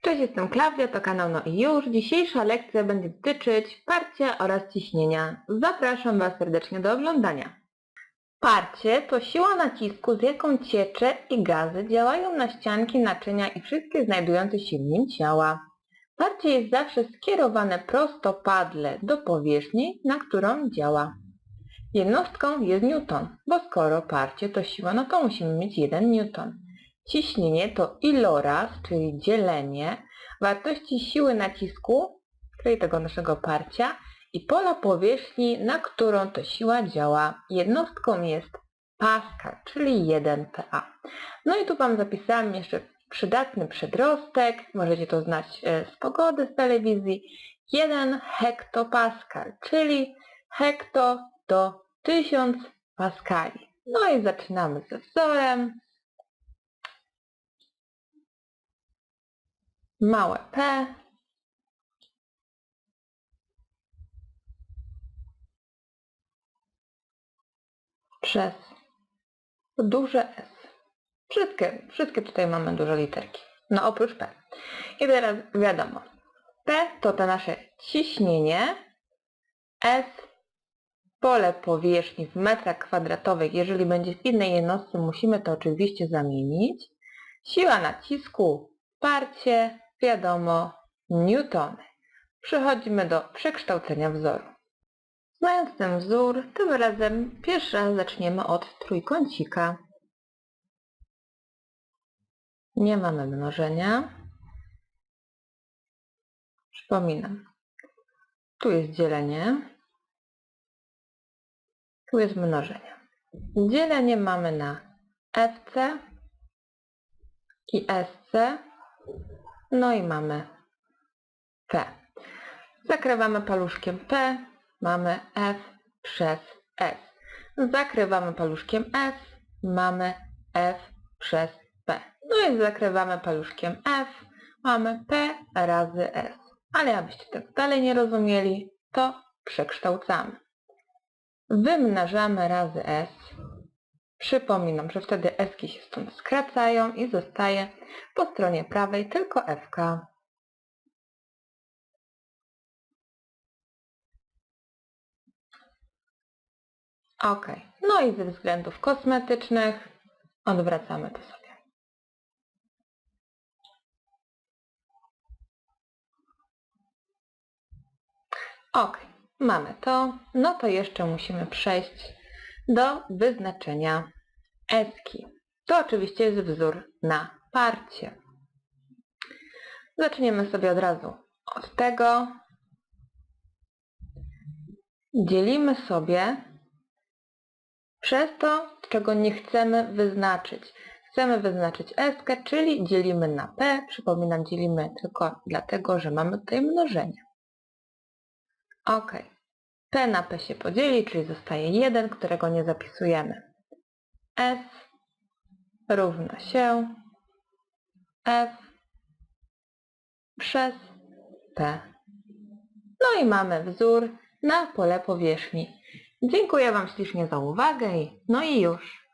Cześć, jestem Klaudia, to kanał No i już. Dzisiejsza lekcja będzie dotyczyć parcia oraz ciśnienia. Zapraszam Was serdecznie do oglądania. Parcie to siła nacisku, z jaką ciecze i gazy działają na ścianki, naczynia i wszystkie znajdujące się w nim ciała. Parcie jest zawsze skierowane prostopadle do powierzchni, na którą działa. Jednostką jest newton, bo skoro parcie to siła, no to musimy mieć 1 newton. Ciśnienie to iloraz, czyli dzielenie wartości siły nacisku, czyli tego naszego parcia, i pola powierzchni, na którą to siła działa. Jednostką jest Pascal, czyli 1 PA. No i tu Wam zapisałam jeszcze przydatny przedrostek, możecie to znać e, z pogody, z telewizji. 1 hektopascal, czyli hekto to 1000 paskali. No i zaczynamy ze wzorem. małe p przez duże S. Wszystkie, wszystkie tutaj mamy duże literki. No oprócz P. I teraz wiadomo. P to to nasze ciśnienie. S pole powierzchni w metrach kwadratowych. Jeżeli będzie w innej jednostce, musimy to oczywiście zamienić. Siła nacisku, parcie, wiadomo, newtony. Przechodzimy do przekształcenia wzoru. Znając ten wzór, tym razem pierwszy raz zaczniemy od trójkącika. Nie mamy mnożenia. Przypominam. Tu jest dzielenie. Tu jest mnożenie. Dzielenie mamy na FC i SC. No i mamy P. Zakrywamy paluszkiem P, mamy F przez S. Zakrywamy paluszkiem S, mamy F przez P. No i zakrywamy paluszkiem F, mamy P razy S. Ale abyście tak dalej nie rozumieli, to przekształcamy. Wymnażamy razy S. Przypominam, że wtedy S się stąd skracają i zostaje po stronie prawej tylko FK. Ok, no i ze względów kosmetycznych odwracamy to sobie. Ok, mamy to. No to jeszcze musimy przejść do wyznaczenia eski. To oczywiście jest wzór na parcie. Zaczniemy sobie od razu od tego. Dzielimy sobie przez to, czego nie chcemy wyznaczyć. Chcemy wyznaczyć eskę, czyli dzielimy na p. Przypominam, dzielimy tylko dlatego, że mamy tutaj mnożenie. Ok. P na P się podzieli, czyli zostaje 1, którego nie zapisujemy. S równa się F przez P. No i mamy wzór na pole powierzchni. Dziękuję Wam ślicznie za uwagę, no i już.